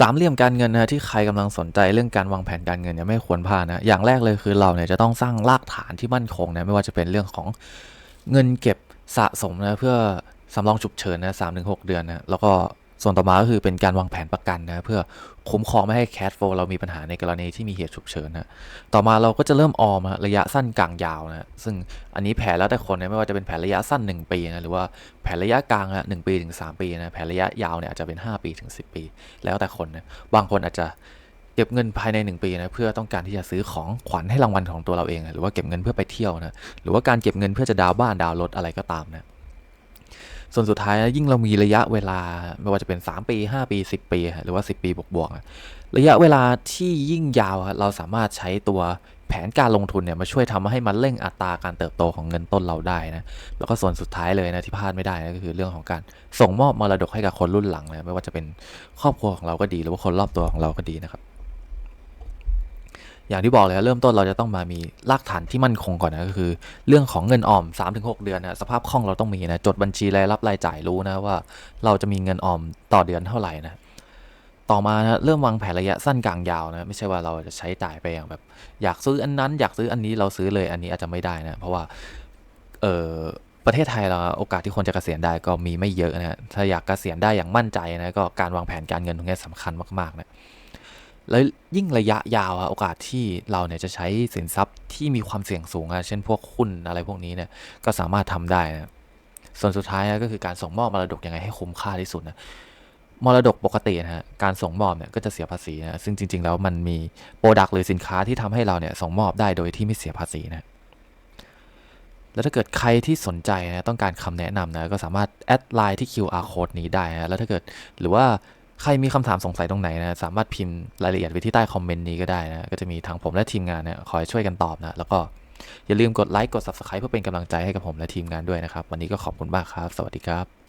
สามเหลี่ยมการเงินนะที่ใครกำลังสนใจเรื่องการวางแผนการเงินเนี่ยไม่ควรพลาดนะอย่างแรกเลยคือเราเนี่ยจะต้องสร้างรากฐานที่มั่นคงนะไม่ว่าจะเป็นเรื่องของเงินเก็บสะสมนะเพื่อสำรองฉุกเฉินนะสามถึงหกเดือนนะแล้วก็ ส่วนต่อมาก็คือเป็นการวางแผนประกันนะเพื่อคุ้มครองไม่ให้แคชโฟเรามีปัญหาในกรณีที่มีเหตุฉุกเฉินนะต่อมาเราก็จะเริ่มออมระยะสั้นกลางยาวนะซึ่งอันนี้แผนแล้วแต่คนนะไม่ว่าจะเป็นแผนระยะสั้น 1 ปีนะหรือว่าแผนระยะกลางอะหนึ่งปีถึง3ปีนะแผนระยะยาวเนี่ยอาจจะเป็น 5 ปีถึง 10 ปี แล้วแต่คนนะบางคนอาจจะเก็บเงินภายใน 1 ปีนะเพื่อต้องการที่จะซื้อของขวัญให้รางวัลของตัวเราเองนะหรือว่าเก็บเงินเพื่อไปเที่ยวนะหรือว่าการเก็บเงินเพื่อจะดาวบ้านดาวรถอะไรก็ตามนะ ส่วนสุดท้ายยิ่งเรามีระยะเวลาไม่ว่าจะเป็น 3 ปี 5 ปี 10 ปี หรือว่า 10 ปีบวกๆระยะเวลาที่ยิ่งยาวเราสามารถใช้ตัวแผนการลงทุนเนี่ยมาช่วยทำให้มันเร่งอัตราการเติบโตของเงินต้นเราได้นะแล้วก็ส่วนสุดท้ายเลยนะที่พลาดไม่ได้นะก็คือเรื่องของการส่งมอบมรดกให้กับคนรุ่นหลังนะไม่ว่าจะเป็นครอบครัวของเราก็ดี หรือว่าคนรอบตัวของเราก็ดีนะครับ อย่างที่บอกเลยเริ่มต้นเราจะต้องมามีรากฐานที่มั่นคงก่อนนะก็คือ เรื่องของเงินออม 3-6 เดือนนะสภาพคล่องเราต้องมีนะจดบัญชีรายรับรายจ่ายรู้นะว่า เราจะมีเงินออมต่อเดือนเท่าไหร่นะต่อมานะเริ่มวางแผนระยะสั้นกลางยาวนะไม่ใช่ว่าเราจะใช้จ่ายไปอย่างแบบ อยากซื้ออันนั้นอยากซื้ออันนี้เราซื้อเลยอันนี้อาจจะไม่ได้นะเพราะว่าเออประเทศไทยเราโอกาสที่คนจะเกษียณได้ก็มีไม่เยอะนะถ้าอยากเกษียณได้อย่างมั่นใจนะก็การวางแผนการเงินตรงนี้สำคัญมากๆนะ แล้วยิ่งระยะยาวอะโอกาสที่เราเนี่ยจะใช้สินทรัพย์ที่มีความเสี่ยงสูงอะเช่นพวกหุ้นอะไรพวกนี้เนี่ยก็สามารถทำได้นะส่วนสุดท้ายก็คือการส่งมอบมรดกยังไงให้คุ้มค่าที่สุดนะมรดกปกตินะฮะการส่งมอบเนี่ยก็จะเสียภาษีนะซึ่งจริง ๆ แล้วมันมีโปรดักต์หรือสินค้าที่ทำให้เราเนี่ยส่งมอบได้โดยที่ไม่เสียภาษีนะแล้วถ้าเกิดใครที่สนใจนะต้องการคำแนะนำนะก็สามารถแอดไลน์ที่ QR code นี้ได้นะแล้วถ้าเกิดหรือว่า ใครมีคำถามสงสัยตรงไหนนะสามารถพิมพ์รายละเอียดไว้ที่ใต้คอมเมนต์นี้ก็ได้นะก็จะมีทางผมและทีมงานเนี่ยคอยช่วยกันตอบนะแล้วก็อย่าลืมกดไลค์กด Subscribe เพื่อเป็นกำลังใจให้กับผมและทีมงานด้วยนะครับ วันนี้ก็ขอบคุณมากครับ สวัสดีครับ